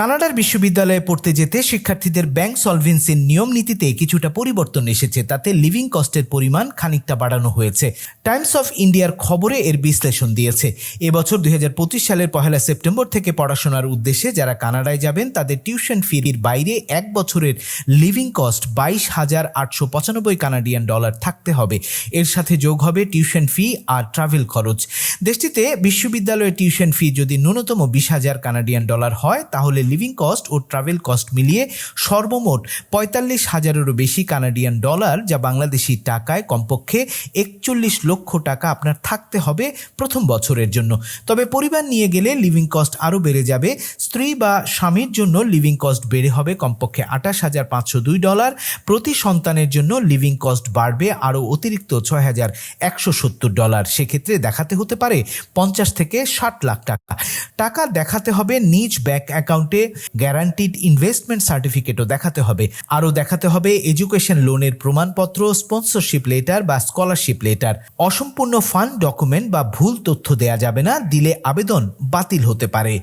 কানাডার বিশ্ববিদ্যালয়ে পড়তে যেতে শিক্ষার্থীদের ব্যাংক সলভেন্সির নিয়ম নীতিতে কিছুটা পরিবর্তন এসেছে, তাতে লিভিং কস্টের পরিমাণ খানিকটা বাড়ানো হয়েছে। টাইমস অফ ইন্ডিয়ার খবরে এর বিশ্লেষণ দিয়েছে। এবছর দুই হাজার পঁচিশ সালের পহেলা সেপ্টেম্বর থেকে পড়াশোনার উদ্দেশ্যে যারা কানাডায় যাবেন, তাদের টিউশন ফির বাইরে এক বছরের লিভিং কস্ট বাইশ হাজার আটশো পঁচানব্বই কানাডিয়ান ডলার থাকতে হবে। এর সাথে যোগ হবে টিউশন ফি আর ট্রাভেল খরচ। দেশটিতে বিশ্ববিদ্যালয়ের টিউশন ফি যদি ন্যূনতম বিশ হাজার কানাডিয়ান ডলার হয়, তাহলে লিভিং কস্ট ও ট্রাভেল কস্ট মিলিয়ে সর্বমোট পঁয়তাল্লিশ হাজারেরও বেশি কানাডিয়ান ডলার যা বাংলাদেশি টাকায় কমপক্ষে একচল্লিশ লক্ষ টাকা আপনার থাকতে হবে প্রথম বছরের জন্য। তবে পরিবার নিয়ে গেলে লিভিং কস্ট আরও বেড়ে যাবে। স্ত্রী বা স্বামীর জন্য লিভিং কস্ট বেড়ে হবে কমপক্ষে আঠাশ হাজার পাঁচশো দুই ডলার প্রতি সন্তানের জন্য লিভিং কস্ট বাড়বে আরও অতিরিক্ত ছয় হাজার একশো সত্তর ডলার সেক্ষেত্রে দেখাতে হতে পারে পঞ্চাশ থেকে ষাট লাখ টাকা। টাকা দেখাতে হবে নিজ ব্যাংক অ্যাকাউন্টে গ্যারান্টিড ইনভেস্টমেন্ট সার্টিফিকেটও দেখাতে হবে। আরও দেখাতে হবে এডুকেশন লোনের প্রমাণপত্র স্পন্সরশিপ লেটার বা স্কলারশিপ লেটার অসম্পূর্ণ ফান্ড ডকুমেন্ট বা ভুল তথ্য দেয়া যাবে না, দিলে আবেদন বাতিল হতে পারে।